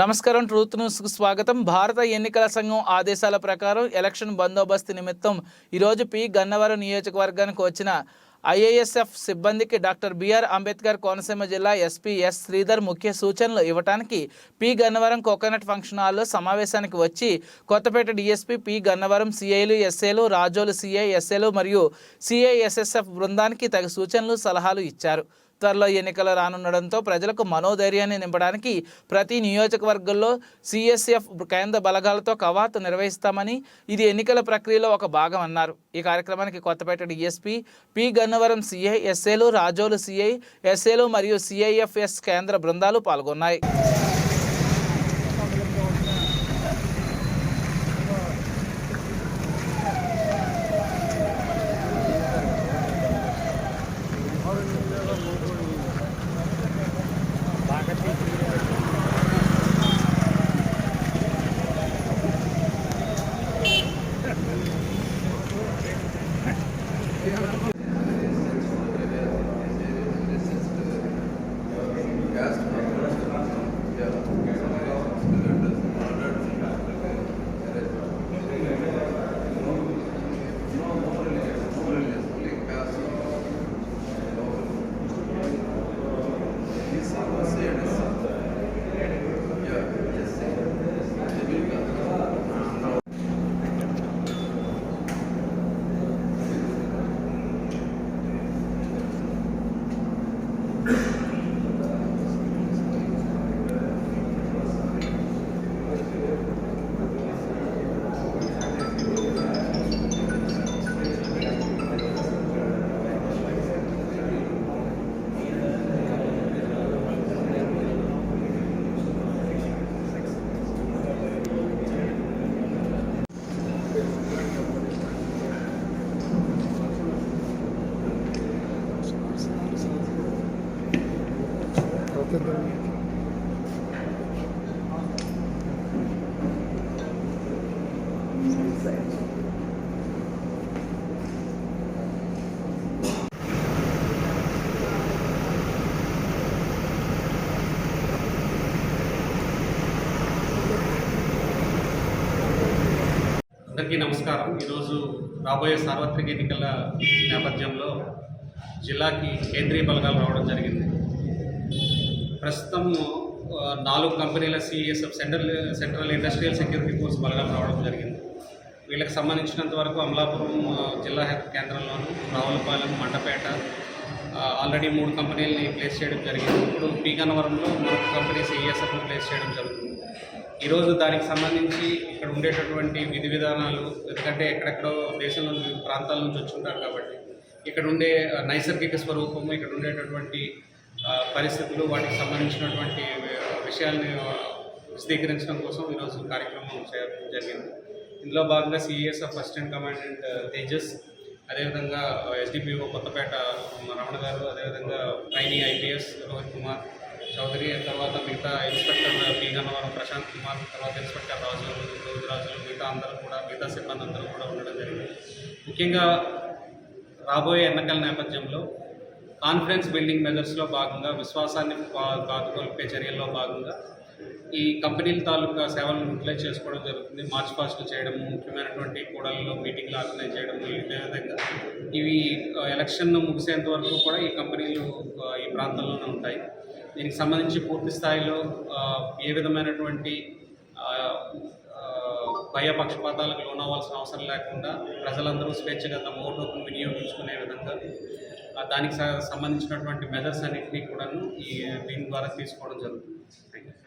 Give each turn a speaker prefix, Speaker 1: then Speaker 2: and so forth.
Speaker 1: నమస్కారం ట్రూత్ న్యూస్కు స్వాగతం. భారత ఎన్నికల సంఘం ఆదేశాల ప్రకారం ఎలక్షన్ బందోబస్తు నిమిత్తం ఈరోజు పి. గన్నవరం నియోజకవర్గానికి వచ్చిన ఐఏఎస్ఎఫ్ సిబ్బందికి డాక్టర్ బిఆర్ అంబేద్కర్ కోనసీమ జిల్లా ఎస్పీ ఎస్. శ్రీధర్ ముఖ్య సూచనలు ఇవ్వడానికి పి. గన్నవరం కోకోనట్ ఫంక్షన్ హాల్లో సమావేశానికి వచ్చి కొత్తపేట డీఎస్పీ పి. గన్నవరం సిఐలు ఎస్ఏలు రాజోలు సిఐ ఎస్ఏలు మరియు సిఐఎస్ఎస్ఎఫ్ బృందానికి తగు సూచనలు సలహాలు ఇచ్చారు. త్వరలో ఎన్నికలు రానుండడంతో ప్రజలకు మనోధైర్యాన్ని నింపడానికి ప్రతి నియోజకవర్గంలో సిఎస్ఎఫ్ కేంద్ర బలగాలతో కవాతు నిర్వహిస్తామని ఇది ఎన్నికల ప్రక్రియలో ఒక భాగం అన్నారు. ఈ కార్యక్రమానికి Kothapeta DSP P Gannavaram CI ఎస్ఏలు Razole CI ఎస్ఏలు మరియు సిఐఎఫ్ఎస్ కేంద్ర బృందాలు పాల్గొన్నాయి.
Speaker 2: అందరికీ నమస్కారం. ఈరోజు రాబోయే సార్వత్రిక ఎన్నికల నేపథ్యంలో జిల్లాకి కేంద్రీయ బలగాలు రావడం జరిగింది. ప్రస్తుతం నాలుగు కంపెనీల CSF central central industrial security force బలగాలు రావడం జరిగింది. వీళ్ళకి సంబంధించినంత వరకు అమలాపురం జిల్లా కేంద్రంలోను రావులపాలెం మండపేట ఆల్రెడీ మూడు కంపెనీలని ప్లేస్ చేయడం జరిగింది. ఇప్పుడు పీ మూడు మరొక కంపెనీ సిఎస్ఎఫ్ను ప్లేస్ చేయడం జరుగుతుంది. ఈరోజు దానికి సంబంధించి ఇక్కడ ఉండేటటువంటి విధి విధానాలు ఎందుకంటే ఎక్కడెక్కడో దేశంలో ప్రాంతాల నుంచి వచ్చుంటారు కాబట్టి ఇక్కడ ఉండే నైసర్గిక స్వరూపము ఇక్కడ ఉండేటటువంటి పరిస్థితులు వాటికి సంబంధించినటువంటి విషయాల్ని ఆ, విశదీకరించడం కోసం ఈరోజు కార్యక్రమం చేయడం జరిగింది. ఇందులో భాగంగా సిఎస్ఎఫ్ అండ్ కమాండెంట్ తేజస్ అదేవిధంగా ఎస్డిపిఓ కొత్తపేట రమణ గారు అదేవిధంగా ట్రైనింగ్ ఐపీఎస్ రోహిత్ కుమార్ చౌదరి తర్వాత మిగతా ఇన్స్పెక్టర్ పి గన్నవరం ప్రశాంత్ కుమార్ తర్వాత ఇన్స్పెక్టర్ రాజు రోజురాజులు మిగతా అందరూ కూడా మిగతా సిబ్బంది అందరూ కూడా ఉండడం జరిగింది. ముఖ్యంగా రాబోయే ఎన్నికల నేపథ్యంలో కాన్ఫిడెన్స్ బిల్డింగ్ మెజర్స్లో భాగంగా విశ్వాసాన్ని కాదుకొల్పే చర్యల్లో భాగంగా ఈ కంపెనీల తాలూకా సేవలను యూటిలైజ్ చేసుకోవడం జరుగుతుంది. మార్చ్ పాస్ట్లు చేయడం ముఖ్యమైనటువంటి కూడలలో మీటింగ్లు ఆర్గనైజ్ చేయడం ఇదే విధంగా. ఇవి ఎలక్షన్ ముగిసేంత వరకు కూడా ఈ కంపెనీలు ఈ ప్రాంతంలోనే ఉంటాయి. దీనికి సంబంధించి పూర్తి స్థాయిలో ఏ విధమైనటువంటి భయ పక్షపాతాలకు లోనవ్వాల్సిన అవసరం లేకుండా ప్రజలందరూ స్వేచ్ఛగా తమ ఓటు వినియోగించుకునే విధంగా దానికి స- సంబంధించినటువంటి మెజర్స్ అన్నింటినీ కూడాను ఈ దీని ద్వారా తీసుకోవడం జరుగుతుంది. Thank you